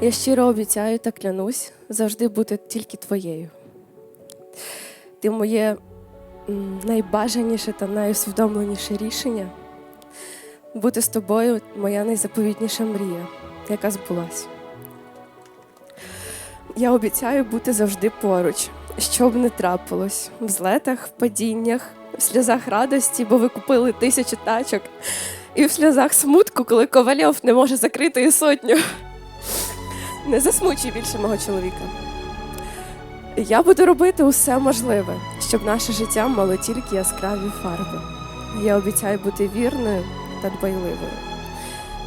Я щиро обіцяю та клянусь завжди бути тільки твоєю. Ти моє найбажаніше та найусвідомленіше рішення. Бути з тобою моя найзаповітніша мрія, яка збулась. Я обіцяю бути завжди поруч, що б не трапилось в злетах, в падіннях, в сльозах радості, бо ви купили тисячу тачок, і в сльозах смутку, коли ковальов не може закрити і сотню. Не засмучуй більше мого чоловіка. Я буду робити усе можливе, щоб наше життя мало тільки яскраві фарби. Я обіцяю бути вірною та дбайливою.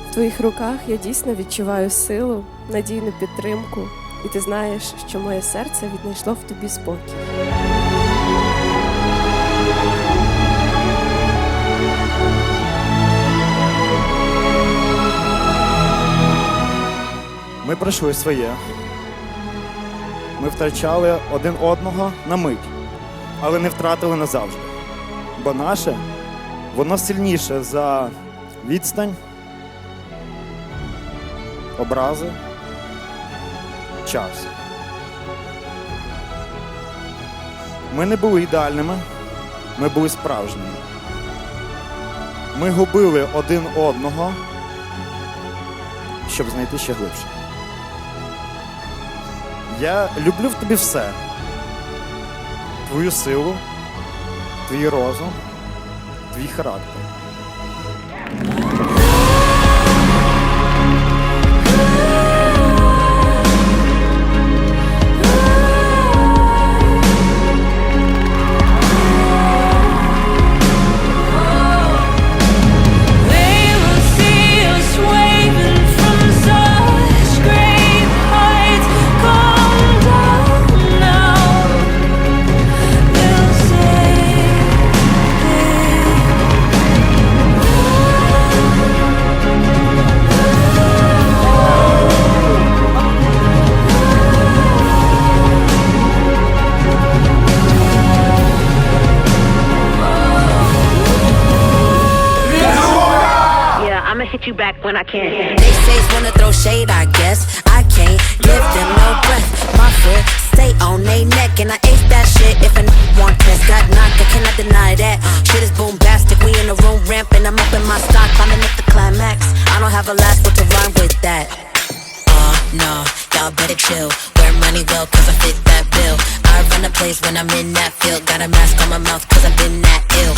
В твоїх руках я дійсно відчуваю силу, надійну підтримку, і ти знаєш, що моє серце віднайшло в тобі спокій. Ми пройшли своє. Ми втрачали один одного на мить, але не втратили назавжди. Бо наше, воно сильніше за відстань, образи, час. Ми не були ідеальними, ми були справжніми. Ми губили один одного, щоб знайти ще глибше. Я люблю в тобі все. Твою силу, твій розум, твій характер. Hit you back when I can. They say wanna throw shade, I guess. I can't give them no breath. My foot stay on they neck, and I ace that shit if n- want test. Got knocked, I cannot deny that. Shit is bombastic. We in the room ramping. I'm up in my stock, climbing up the climax. I don't have a last word to rhyme with that. Uh, no, y'all better chill. Wear money well, cause I fit that bill. I run the place when I'm in that field. Got a mask on my mouth, cause I've been that ill.